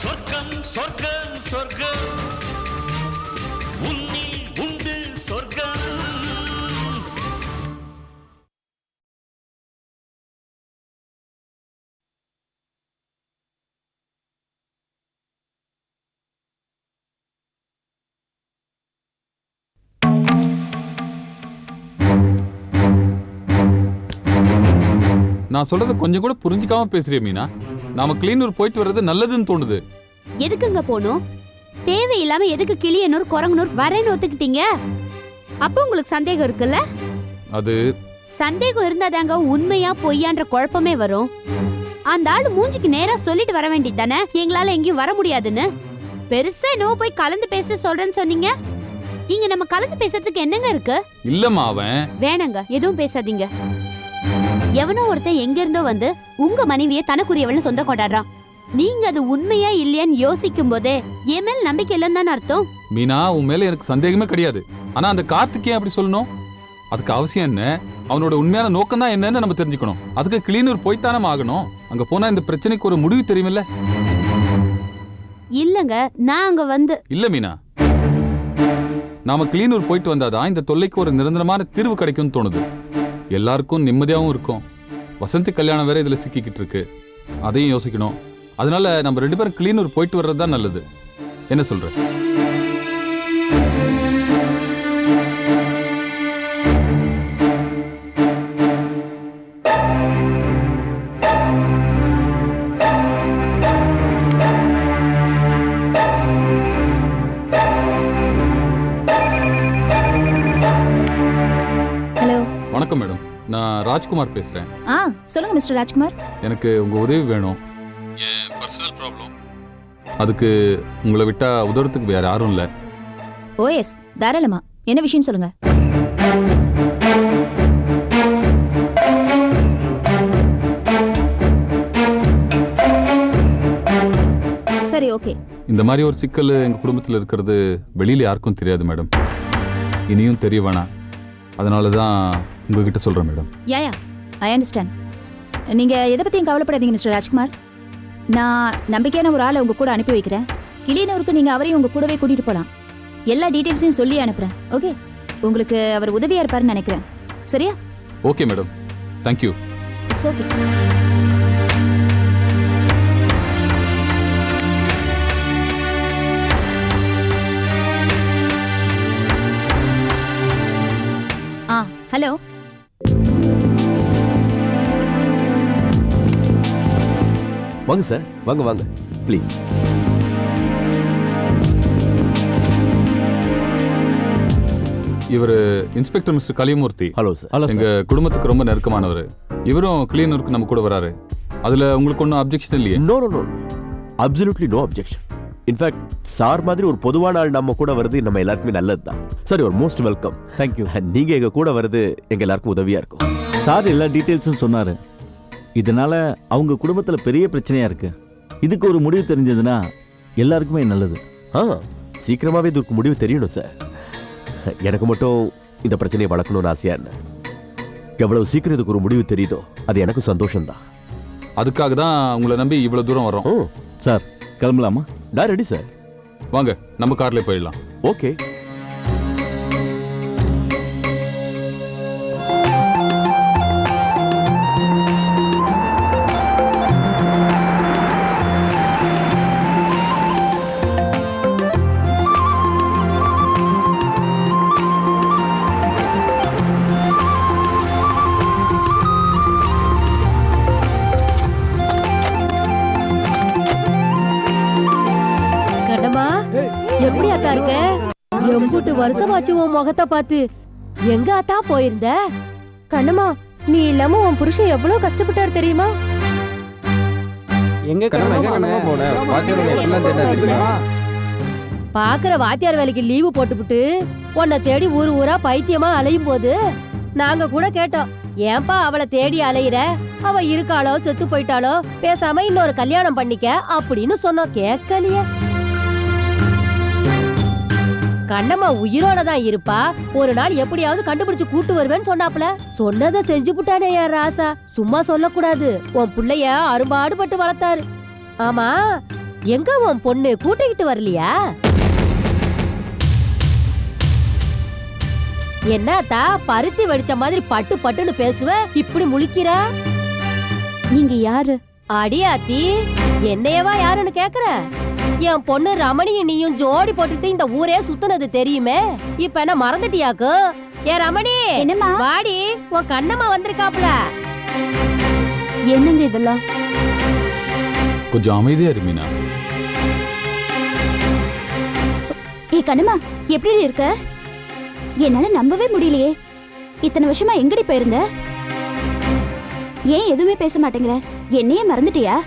சொர்க்கம் சொர்க்கம் சொர்க்கம். உன்னில் உண்டு சொர்க்கம். நான் சொல்றது கொஞ்சம் கூட புரிஞ்சுக்காம பேசுறிய மீனா. நாம கிளீனூர் போயிட்டு வர்றது நல்லதுன்னு தோணுது. எதுக்குங்க போகணும்? தேவையில்லாம எதுக்கு கிளியனூர் குரங்கனூர் வரேன்னு ஒத்துக்கிட்டீங்க? அப்போ உங்களுக்கு சந்தேகம் இருக்குல்ல? அது சந்தேகம் இருந்தாதாங்க உண்மையா பொய்யான்ற குழப்பமே வரும். அந்த ஆளு மூஞ்சிக்கு நேரா சொல்லிட்டு வர வேண்டியது தானே? எங்களால எங்கேயும் வர முடியாதுன்னு. பெருசா என்னவோ போய் கலந்து பேச சொல்றேன்னு சொன்னீங்க. இங்க நம்ம கலந்து பேசுறதுக்கு என்னங்க இருக்கு? இல்லம்மா அவன். வேணாங்க எதுவும் பேசாதீங்க. எவனோ ஒருத்தன் எங்க இருந்தோ வந்து உங்க மனைவியை தனக்குரியவள்னு சொந்த கொண்டாடுறான். நீங்க அது உண்மையா இல்லையான்னு யோசிக்கும் போதே என் மேல் நம்பிக்கை இல்லைன்னு தானே அர்த்தம்? மீனா உன் மேல எனக்கு சந்தேகமே கிடையாது. ஆனா அந்த கார்த்திக் ஏன் அப்படி சொல்லணும்? அதுக்கு அவசியம் என்ன? அவனோட உண்மையான நோக்கம் தான் என்னன்னு நம்ம தெரிஞ்சுக்கணும். அதுக்கு கிளீனூர் போய்த்தானே ஆகணும். அங்க போனா இந்த பிரச்சனைக்கு ஒரு முடிவு தெரியுமில்ல? இல்லங்க நான் அங்க வந்து இல்ல மீனா. நாம கிளீனூர் போயிட்டு வந்தாதான் இந்த தொல்லைக்கு ஒரு நிரந்தரமான தீர்வு கிடைக்கும்னு தோணுது. எல்லாருக்கும் நிம்மதியாகவும் இருக்கும். வசந்தி கல்யாணம் வேற இதுல சிக்கிக்கிட்டு இருக்கு அதையும் யோசிக்கணும். அதனால நம்ம ரெண்டு பேரும் கிளீனூர் போயிட்டு வர்றது தான் நல்லது. என்ன சொல்கிறேன் ராஜ்குமார் பேசுறேன். ஆ சொல்லுங்க மிஸ்டர் ராஜ்குமார். எனக்கு உங்க உதவி வேணும். என் பர்சனல் ப்ராப்ளம் அதுக்கு உங்களை விட்டா உதவுறதுக்கு வேற யாரும் இல்லை. ஓஎஸ் தாராளமா. என்ன விஷயம் சொல்லுங்க. சரி ஓகே. இந்த மாதிரி ஒரு சிக்கல் எங்க குடும்பத்தில் இருக்கிறது வெளியில யாருக்கும் தெரியாது மேடம். இனியும் தெரிய வேணாம். அதனால தான் உங்ககிட்ட சொல்றேன் மேடம் யாயா ஐ அண்டர்ஸ்டாண்ட் நீங்க எதை பத்தியும் கவலைப்படாதீங்க மிஸ்டர் ராஜ்குமார். நான் நம்பிக்கையான ஒரு ஆளை உங்க கூட அனுப்பி வைக்கிறேன். கிளியனூருக்கு நீங்க அவரையும் உங்க கூடவே கூட்டிட்டு போலாம். எல்லா டீடைல்ஸையும் சொல்லி அனுப்புறேன். ஓகே? உங்களுக்கு அவர் உதவியா இருப்பாருன்னு நினைக்கிறேன். சரியா? Okay madam thank you it's okay ah hello. வாங்க சார் வாங்க வாங்க ப்ளீஸ் இவர் inspector mister Kaliyamoorthy. Hello sir hello எங்க குடும்பத்துக்கு ரொம்ப நெருக்கமானவர். இவரும் கிளீனூருக்கு நம்ம கூட வராரு. அதுல உங்களுக்கு ஒன்றும் அப்ஜெக்ஷன் இல்லையே? No no no absolutely no objection in fact sir மாதிரி ஒரு பொதுவான ஆள் நம்ம கூட வருது நம்ம எல்லாருக்குமே நல்லது தான் சார் ஒரு மோஸ்ட் வெல்கம் தேங்க்யூ நீங்க எங்க கூட வருது எங்க எல்லாருக்கும் உதவியா இருக்கும். சார் எல்லா டீட்டெயில்ஸும் சொன்னாரு. இதனால அவங்க குடும்பத்துல பெரிய பிரச்சனையா இருக்கு. இதுக்கு ஒரு முடிவு தெரிஞ்சதுன்னா எல்லாருக்குமே நல்லது. ஆ சீக்கிரமாவே இதுக்கு முடிவு தெரியணும் சார். எனக்கு மட்டும் இந்த பிரச்சனையை வளர்க்கணும்னு ஆசையா என்ன? எவ்வளவு சீக்கிரம் இதுக்கு ஒரு முடிவு தெரியுதோ அது எனக்கும் சந்தோஷம்தான். அதுக்காக தான் உங்களை நம்பி இவ்வளவு தூரம் வரோம் ஓ. சார் கிளம்பலாமா? நான் ரெடி சார். வாங்க நம்ம கார்ல போயிடலாம். ஓகே. உன் முகத்தை பார்த்து எங்க அத்தா போயிருந்த? கண்ணம்மா நீ இல்லாம உன் புருஷன் எவ்வளவு கஷ்டப்பட்டாரு தெரியுமா? எங்க போன? எல்லாம் தெரியுமா? பாக்குற வாத்தியார் வேலைக்கு லீவு போட்டுப்புட்டு உன்னை தேடி ஊர் ஊரா பைத்தியமா அலையும் போது நாங்க கூட கேட்டோம் ஏன்பா அவளை தேடி அலையிற? அவ இருக்காளோ செத்து போயிட்டாளோ? பேசாம இன்னொரு கல்யாணம் பண்ணிக்க அப்படின்னு சொன்னோம். கேட்கலையே. கண்ணம்மா உயிரோட தான் இருப்பா. ஒரு நாள் எப்படியாவது கண்டுபிடிச்சு கூட்டு வருவேன்னு சொன்னாப்ல சொன்னதை செஞ்சு புட்டானே யார் ராசா? சும்மா சொல்லக்கூடாது. உன் புள்ளைய அரும்பாடுபட்டு வளர்த்தாரு. ஆமா எங்க உன் பொண்ணு கூட்டிக்கிட்டு வரலையா? என்னத்தா பருத்தி வடிச்ச மாதிரி பட்டு பட்டுன்னு பேசுவ? இப்படி முழிக்கிற? நீங்க யாரு? அடியாத்தி. என்னையவா யாருன்னு கேக்குற? என் பொண்ணு ரமணியும் நீயும் ஜோடி போட்டுட்டு இந்த ஊரே சுத்துனது தெரியுமே? இப்ப என்ன மறந்துட்டியாக்கு? ஏ ரமணி! என்னம்மா? வாடி உன் கண்ணம்மா வந்திருக்காப்ல என்னங்க இதெல்லாம்? கொஞ்சம் அமைதியா இரு மீனா. ஏ கண்ணம்மா எப்படி இருக்க? என்னால நம்பவே முடியலையே. இத்தனை வருஷமா எங்கடி போயிருந்த? ஏன் எதுவுமே பேச மாட்டேங்கிற? என்னையே மறந்துட்டியா?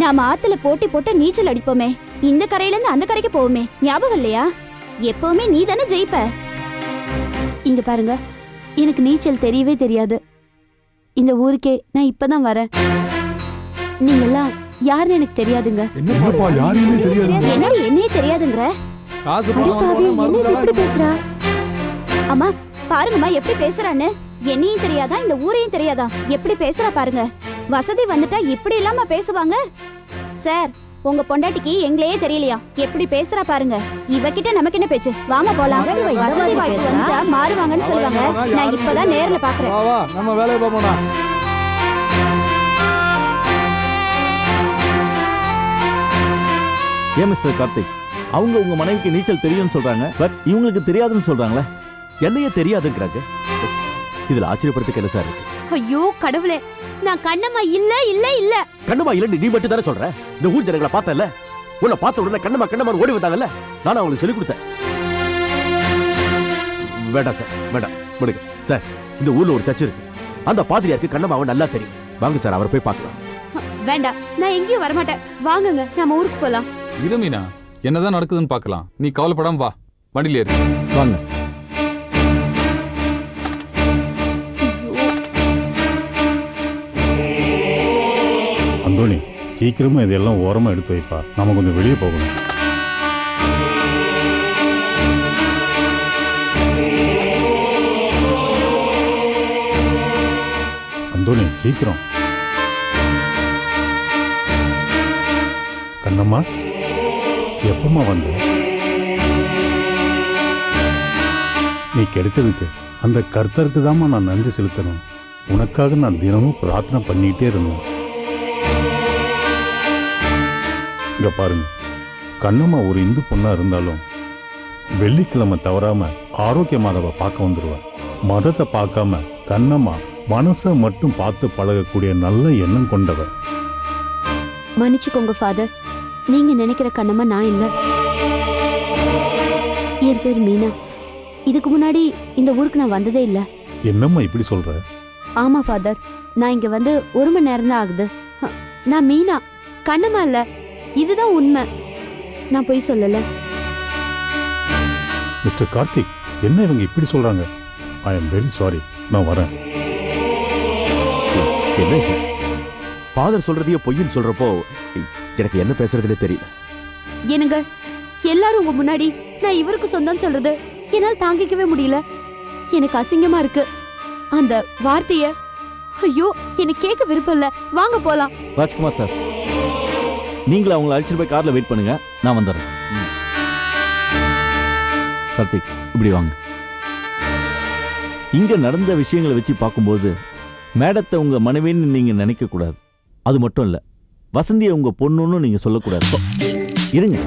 நாம ஆத்துல போட்டி போட்டு நீச்சல் அடிப்போமே. இந்த கரையில இருந்து அந்த கரைக்கு போவோமே. ஞாபகம் இல்லையா? எப்பவுமே நீ தானே ஜெயிப்ப. இங்க பாருங்க. எனக்கு நீச்சல் தெரியவே தெரியாது. இந்த ஊருக்கே நான் இப்பதான் வரேன். நீங்கெல்லாம் யாருன்னு எனக்கு தெரியாதுங்க. என்னப்பா யாருமே தெரியாது என்னடி என்னையே தெரியாதுங்கிற? காசு பாவி, என்ன இப்படி. பேசுறா? அம்மா பாருங்கம்மா எப்படி பேசுறான்னு. என்னையும் தெரியாதா? இந்த ஊரையும் தெரியாதா? எப்படி பேசுறா பாருங்க. வசதி வந்துட்டா இப்படி இல்லாம பேசுவாங்க? சார் உங்க பொண்டாட்டிக்கு எங்களையே தெரியலையா? எப்படி பேசுறா பாருங்க. இவகிட்ட நமக்கு என்ன பேச்சு? வாமா போலாம். வசதி வாய்ப்பு? வந்துட்டா மாறுவாங்கன்னு சொல்லுவாங்க. நான் இப்பதான். நேர்ல பாக்குறேன். வா வா நம்ம வேலையை பார்ப்போம்டா ஏன் மிஸ்டர் கார்த்திக்? அவங்க உங்க மனைவிக்கு நீச்சல் தெரியும்னு சொல்றாங்க பட் இவங்களுக்கு தெரியாதுன்னு சொல்றாங்களே? என்னையே தெரியாதுங்கிறாங்க. இதுல ஆச்சரியப்படுறதுக்கு என்ன சார் ஐயோ கடவுளே. நான் கண்ணம்மா இல்ல இல்ல இல்ல. கண்ணம்மா இல்லன்னு நீ மட்டும் தானே சொல்ற? இந்த ஊர் ஜனங்களை பார்த்தல உன்னை பார்த்த உடனே கண்ணம்மா கண்ணம்மா ஓடி வந்தாங்கல்ல? நானும் அவங்களுக்கு சொல்லி கொடுத்தேன். வேண்டாம் சார் வேண்டாம். முடிங்க. சார் இந்த ஊர்ல ஒரு சர்ச் இருக்கு. அந்த பாதிரியாருக்கு கண்ணம்மாவை நல்லா தெரியும். வாங்க சார் அவரை போய் பார்க்கலாம். வேண்டாம். நான் எங்கேயும் வரமாட்டேன். வாங்குங்க நம்ம ஊருக்கு போலாம். இரு மீனா என்னதான் நடக்குதுன்னு பார்க்கலாம். நீ கவலைப்படாம வா. வண்டியில ஏறு. வாங்க. சீக்கிரமாக இதெல்லாம் ஓரமாக எடுத்து வைப்பா. நம்ம கொஞ்சம் வெளியே போகணும். அந்தோனி சீக்கிரம். கண்ணம்மா எப்பம்மா வந்த? நீ கிடைச்சதுக்கு அந்த கர்த்தருக்கு தாம்மா நான் நன்றி செலுத்தணும். உனக்காக நான் தினமும் பிரார்த்தனை பண்ணிகிட்டே இருந்தேன். இங்க பாருங்க. கண்ணம்மா ஒரு இந்து பொண்ணா இருந்தாலும் வெள்ளிக்கிழமை தவறாம ஆரோக்கிய மாதவை பார்க்க வந்துருவா. மதத்தை பார்க்காம கண்ணம்மா மனசை மட்டும் பார்த்து பழகக்கூடிய நல்ல எண்ணம் கொண்டவ. மன்னிச்சுக்கோங்க ஃபாதர் நீங்க நினைக்கிற கண்ணம்மா நான் இல்ல. என் பேர் மீனா. இதுக்கு முன்னாடி இந்த ஊருக்கு நான் வந்ததே இல்ல. என்னம்மா இப்படி சொல்ற? ஆமா ஃபாதர் நான் இங்க வந்து ஒரு மணி நேரம் தான் ஆகுது. ஹ, நான் மீனா. கண்ணம்மா இல்ல. இதுதான் உண்மை. நான் பொய் சொல்லல. மிஸ்டர் கார்த்திக் என்ன இவங்க இப்படி சொல்றாங்க? ஐ எம் வெரி சாரி நான் வரேன். என்ன சார் ஃபாதர் சொல்றதையே பொய்ன்னு சொல்றப்போ எனக்கு என்ன பேசுறதுன்னே தெரியல. என்னங்க? எல்லாரும் உங்க முன்னாடி நான் இவருக்கு சொந்தம் சொல்றது என்னால் தாங்கிக்கவே முடியல. எனக்கு அசிங்கமா இருக்கு. அந்த வார்த்தைய ஐயோ எனக்கு கேட்க விருப்பம் இல்ல. வாங்க போலாம். ராஜ்குமார் சார் நீங்களும் அவங்கள அழைச்சிட்டு போய் கார்ல வெயிட் பண்ணுங்க. நான் வந்துடுறேன். கார்த்திக் இப்படி வாங்க. இங்க நடந்த விஷயங்களை வச்சு பார்க்கும்போது மேடத்தை உங்க மனைவின்னு நீங்க நினைக்க கூடாது அது மட்டும் இல்ல வசந்தியை உங்க பொண்ணுன்னு நீங்க சொல்லக்கூடாது. இருங்க.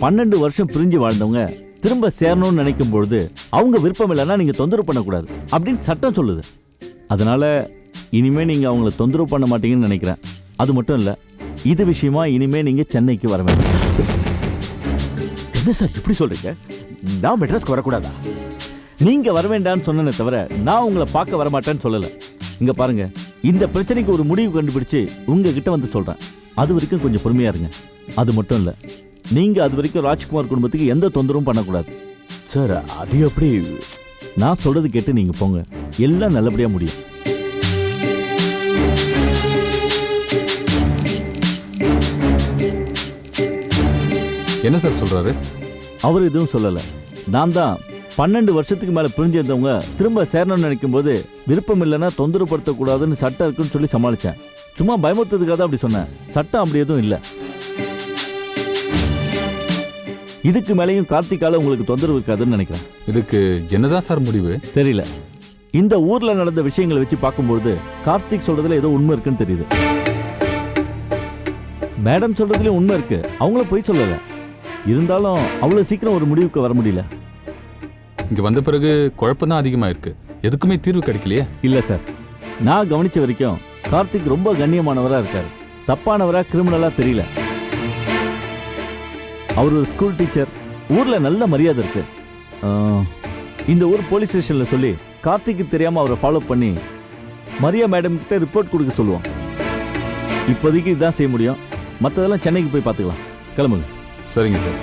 பன்னெண்டு வருஷம் பிரிஞ்சு வாழ்ந்தவங்க திரும்ப சேரணும்னு நினைக்கும் பொழுது அவங்க விருப்பம் இல்லைன்னா நீங்க தொந்தரவு பண்ணக்கூடாது. அப்படின்னு சட்டம் சொல்லுது. அதனால இனிமே நீங்க அவங்கள தொந்தரவு பண்ண மாட்டீங்கன்னு நினைக்கிறேன். அது மட்டும் இல்ல இது விஷயமா இனிமே நீங்க சென்னைக்கு வர வேண்டாம் என்ன சார் இப்படி சொல்றீங்க? நான் மெட்ராஸ்க்கு வரக்கூடாதா? நீங்க வர வேண்டாம்னு சொன்னனே தவிர நான் உங்களை பார்க்க வர மாட்டேன்னு சொல்லல. இங்க பாருங்க இந்த பிரச்சனைக்கு ஒரு முடிவு கண்டுபிடிச்சு உங்ககிட்ட வந்து சொல்றேன். அது வரைக்கும் கொஞ்சம் பொறுமையா இருங்க. அது மட்டும் இல்ல நீங்க அது வரைக்கும் ராஜ்குமார் குடும்பத்துக்கு எந்த தொந்தரவும் பண்ணக்கூடாது. சார் அது எப்படி? நான் சொல்றது கேட்டு நீங்க போங்க. எல்லாம் நல்லபடியா முடியும். என்ன சார் சொல்றாரு? அவர் எதுவும் சொல்லல. நான் தான் பன்னெண்டு வருஷத்துக்கு மேல பிரிஞ்சிருந்தவங்க திரும்ப சேரணும்னு நினைக்கும் போது விருப்பம் இல்லைன்னா தொந்தரவுப்படுத்தக்கூடாதுன்னு சட்டம் இருக்குன்னு சொல்லி சமாளிச்சேன். சும்மா பயமுறுத்ததுக்காக தான் அப்படி சொன்னேன். சட்டம் அப்படி எதுவும் இல்லை. இதுக்கு மேலேயும் கார்த்திகால உங்களுக்கு தொந்தரவு இருக்காதுன்னு நினைக்கிறேன். இதுக்கு என்னதான் சார் முடிவு? தெரியல. இந்த ஊர்ல நடந்த விஷயங்களை வச்சு பார்க்கும்பொழுது கார்த்திக் சொல்றதுல ஏதோ உண்மை இருக்குன்னு தெரியுது. மேடம் சொல்றதுலயும் உண்மை இருக்கு. அவங்களும் பொய் சொல்லல. இருந்தாலும் அவ்வளவு சீக்கிரம் ஒரு முடிவுக்கு வர முடியல. இங்க வந்த பிறகு குழப்பம் தான் அதிகமா இருக்கு எதுக்குமே தீர்வு கிடைக்கலையே. இல்ல சார். நான் கவனிச்ச வரைக்கும் கார்த்திக் ரொம்ப கண்ணியமானவரா இருக்காரு. தப்பானவரா கிரிமினலா தெரியல. அவர் ஒரு ஸ்கூல் டீச்சர் ஊர்ல நல்ல மரியாதை இருக்கு. இந்த ஊர் போலீஸ் ஸ்டேஷன்ல சொல்லி கார்த்திக்கு தெரியாம அவரை ஃபாலோ பண்ணி மரியா மேடம் கிட்ட ரிப்போர்ட் கொடுக்க சொல்லுவோம். இப்போதைக்கு இதுதான் செய்ய முடியும். மற்றதெல்லாம் சென்னைக்கு போய் பார்த்துக்கலாம். கிளம்புங்க. சரிங்க சார்.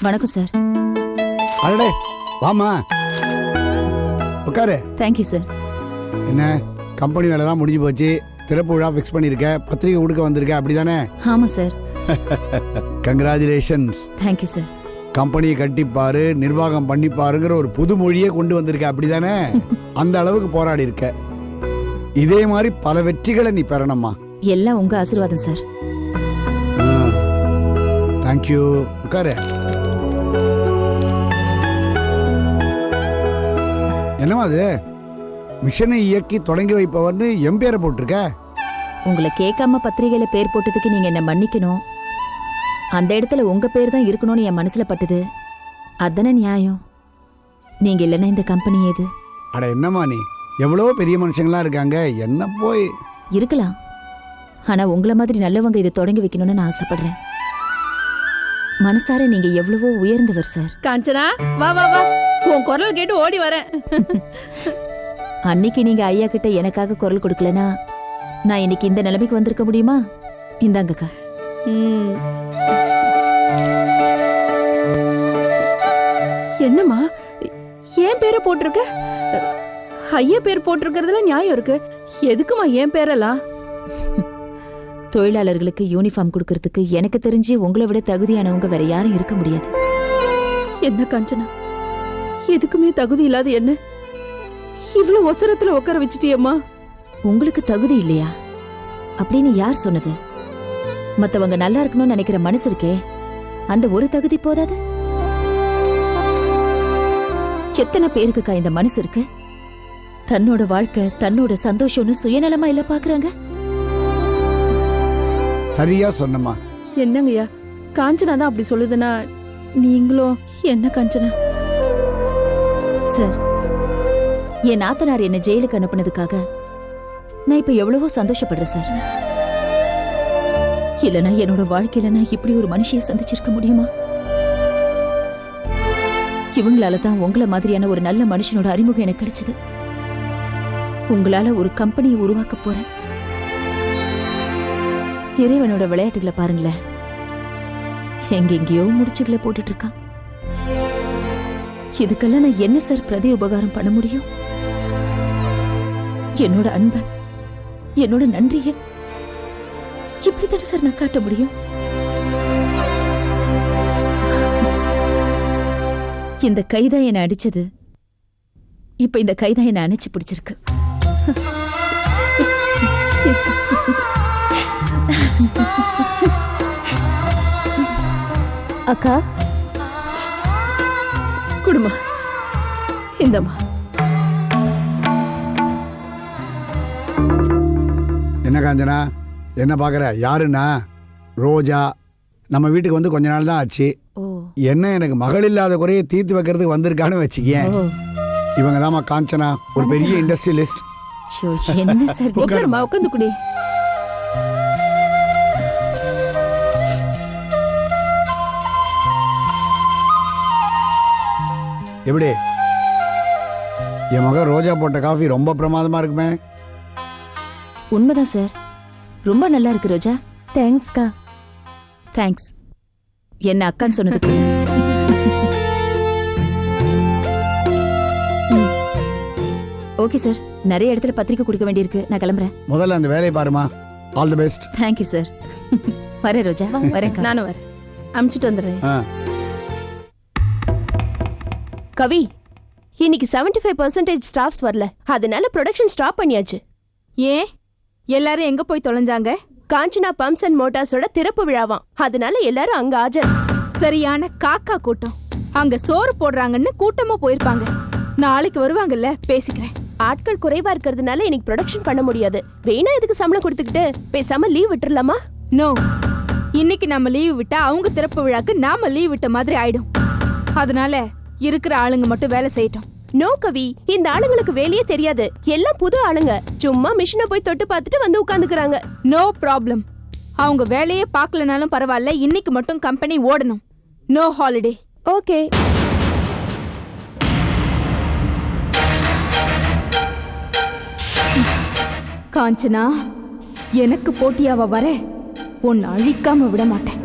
வணக்கம் சார். அடடே வாமா உட்காரு. தேங்க்யூ சார் என்ன கம்பெனி வேலைலாம் முடிஞ்சு போச்சு திறப்பு விழா ஃபிக்ஸ் பண்ணியிருக்க பத்திரிக்கை கொடுக்க வந்திருக்க அப்படிதானே? ஆமாம் சார் கங்க்ராச்சுலேஷன்ஸ் தேங்க்யூ சார் கம்பெனியை கட்டிப்பாரு நிர்வாகம் பண்ணிப்பாருங்கிற ஒரு புது மொழியே கொண்டு வந்திருக்க அப்படிதானே? அந்த அளவுக்கு போராடி இருக்க இதே மாதிரி பல வெற்றிகளை நீ பெறணும்மா. எல்லாம் உங்கள் ஆசீர்வாதம் சார். தேங்க்யூ உட்காரு. என்னம்மா அது? மிஷனை இயக்கி தொடங்கி வைப்பவர்னு எம் பேரை போட்டிருக்க? உங்களை கேட்காம பத்திரிகையில பேர் போட்டதுக்கு நீங்க என்ன மன்னிக்கணும். அந்த இடத்துல உங்க பேர் தான் இருக்கணும்னு என் மனசுல பட்டுது. அதானே நியாயம்? நீங்க இல்லைன்னா இந்த கம்பெனி ஏது? அட என்னம்மா நீ? எவ்வளோ பெரிய மனுஷங்களாம் இருக்காங்க? என்ன போய்? இருக்கலாம். ஆனா உங்களை மாதிரி நல்லவங்க இதை தொடங்கி வைக்கணும்னு நான் ஆசைப்படுறேன். மனசார நீங்க எவ்வளவோ உயர்ந்தவர் சார். காஞ்சனா வா வா வா. உன் குரல் கேட்டு ஓடி வரேன். அன்னைக்கு நீங்க ஐயா கிட்ட எனக்காக குரல் கொடுக்கலனா நான் இன்னைக்கு இந்த நிலைமைக்கு வந்திருக்க முடியுமா? இந்தாங்கக்கா ம். என்னம்மா? ஏன் பேரை போட்டிருக்க? ஐயா பேர் போட்டிருக்கிறதுல நியாயம் இருக்கு. எதுக்குமா ஏன் பேரெல்லாம்? தொழிலாளர்களுக்கு யூனிஃபார்ம் கொடுக்கறதுக்கு எனக்கு தெரிஞ்சு உங்களை விட தகுதியானவங்க வேற யாரும் இருக்க முடியாது. என்ன காஞ்சனா? எதுக்குமே தகுதி இல்லாத என்ன? இவ்வளவு ஒசரத்துல உட்கார வச்சிட்டியம்மா? உங்களுக்கு தகுதி இல்லையா? அப்படின்னு யார் சொன்னது? மத்தவங்க நல்லா இருக்கணும்னு நினைக்கிற மனசு இருக்கே. அந்த ஒரு தகுதி போதாது? எத்தனை பேருக்குக்கா இந்த மனசு இருக்கு? தன்னோட வாழ்க்கை தன்னோட சந்தோஷம்னு சுயநலமா இல்ல பாக்குறாங்க? சரியா சொன்னம்மா. என்னங்கய்யா? காஞ்சனா தான் அப்படி சொல்லுதுன்னா நீங்களும் என்ன காஞ்சனா? சார் என் நாத்தனார் என்ன ஜெயிலுக்கு அனுப்புனதுக்காக நான் இப்ப எவ்வளவோ சந்தோஷப்படுறேன் சார். இல்லனா என்னோட வாழ்க்கையில நான் இப்படி ஒரு மனுஷியை சந்திச்சிருக்க முடியுமா? இவங்களால தான் உங்களை மாதிரியான ஒரு நல்ல மனுஷனோட அறிமுகம் எனக்கு கிடைச்சது. உங்களால ஒரு கம்பெனியை உருவாக்க போறேன். இறைவனோட விளையாட்டுகளை பாருங்களேன். எங்கெங்கேயோ முடிச்சுகளை போட்டுட்டு இருக்கான். இதுக்கெல்லாம் நான் என்ன சார் பிரதி உபகாரம் பண்ண முடியும்? என்னோட அன்ப என்னோட நன்றிய இப்படித்தானே சார் நான் காட்ட முடியும்? இந்த கைதான் என்னை அடிச்சது. இப்ப இந்த கைதான் என்னை அணைச்சு பிடிச்சிருக்கு. அக்கா. குடுமா. இந்தம்மா. என்ன காஞ்சனா? என்ன பார்க்குற? யாருன்னா? ரோஜா. நம்ம வீட்டுக்கு வந்து கொஞ்ச நாள் தான் ஆச்சு. என்ன எனக்கு மகள் இல்லாத குறைய தீர்த்து வைக்கிறதுக்கு வந்திருக்கான்னு வச்சுக்கேன். இவங்க தாம்மா காஞ்சனா. ஒரு பெரிய இண்டஸ்ட்ரியலிஸ்ட் ஷோ, என்ன சார்? உட்காருமா உட்காந்து குடி? எப்படி? என் மகன் ரோஜா போட்ட காஃபி ரொம்ப பிரமாதமா இருக்குமே. உண்மைதான் சார். ரொம்ப நல்லா இருக்கு ரோஜா. தேங்க்ஸ்க்கா தேங்க்ஸ் என்ன அக்கான்னு சொன்னதுக்கு. Okay sir. நிறைய இடத்துல பத்திரிக்கை கொடுக்க வேண்டியிருக்கு. நான் கிளம்புறேன். முதல்ல அந்த வேலையை பாருமா. All the best thank you sir வரேன் ரோஜா. வரேன் நானும் வரேன். அமுச்சிட்டு வந்துடுறேன். கவி இன்னைக்கு 75% ஃபைவ் பர்சன்டேஜ் ஸ்டாஃப்ஸ் வரல. அதனால ப்ரொடக்ஷன் ஸ்டாப் பண்ணியாச்சு. ஏன்? எல்லாரும் எங்க போய் தொலைஞ்சாங்க? காஞ்சனா பம்ப்ஸ் அண்ட் மோட்டார்ஸோட திறப்பு விழாவாம். அதனால எல்லாரும் அங்க ஆஜர். சரியான காக்கா கூட்டம். அங்க சோறு போடுறாங்கன்னு கூட்டமா போயிருப்பாங்க. நாளைக்கு வருவாங்கல்ல பேசிக்கிறேன். ஆட்கள் குறைவா இருக்கிறதுனால இன்னைக்கு ப்ரொடக்ஷன் பண்ண முடியாது. வேணா இதுக்கு சம்பளம் கொடுத்துக்கிட்டு? பேசாம லீவ் விட்டுறலாமா? நோ இன்னைக்கு நம்ம லீவு விட்டா அவங்க திறப்பு விழாக்கு நாம லீவ் விட்ட மாதிரி ஆயிடும். அதனால இருக்கிற ஆளுங்க மட்டும் வேலை செய்யட்டும். நோ கவி. இந்த ஆளுங்களுக்கு வேலையே தெரியாது. எல்லாம் புது ஆளுங்க. சும்மா மிஷினை போய் தொட்டு பார்த்துட்டு வந்து உட்காந்துக்கிறாங்க. நோ ப்ராப்ளம் அவங்க வேலையே பார்க்கலனாலும் பரவாயில்ல. இன்னைக்கு மட்டும் கம்பெனி ஓடணும். நோ ஹாலிடே ஓகே காஞ்சனா எனக்கு போட்டியாவ வர உன்னை அழிக்காம விட மாட்டேன்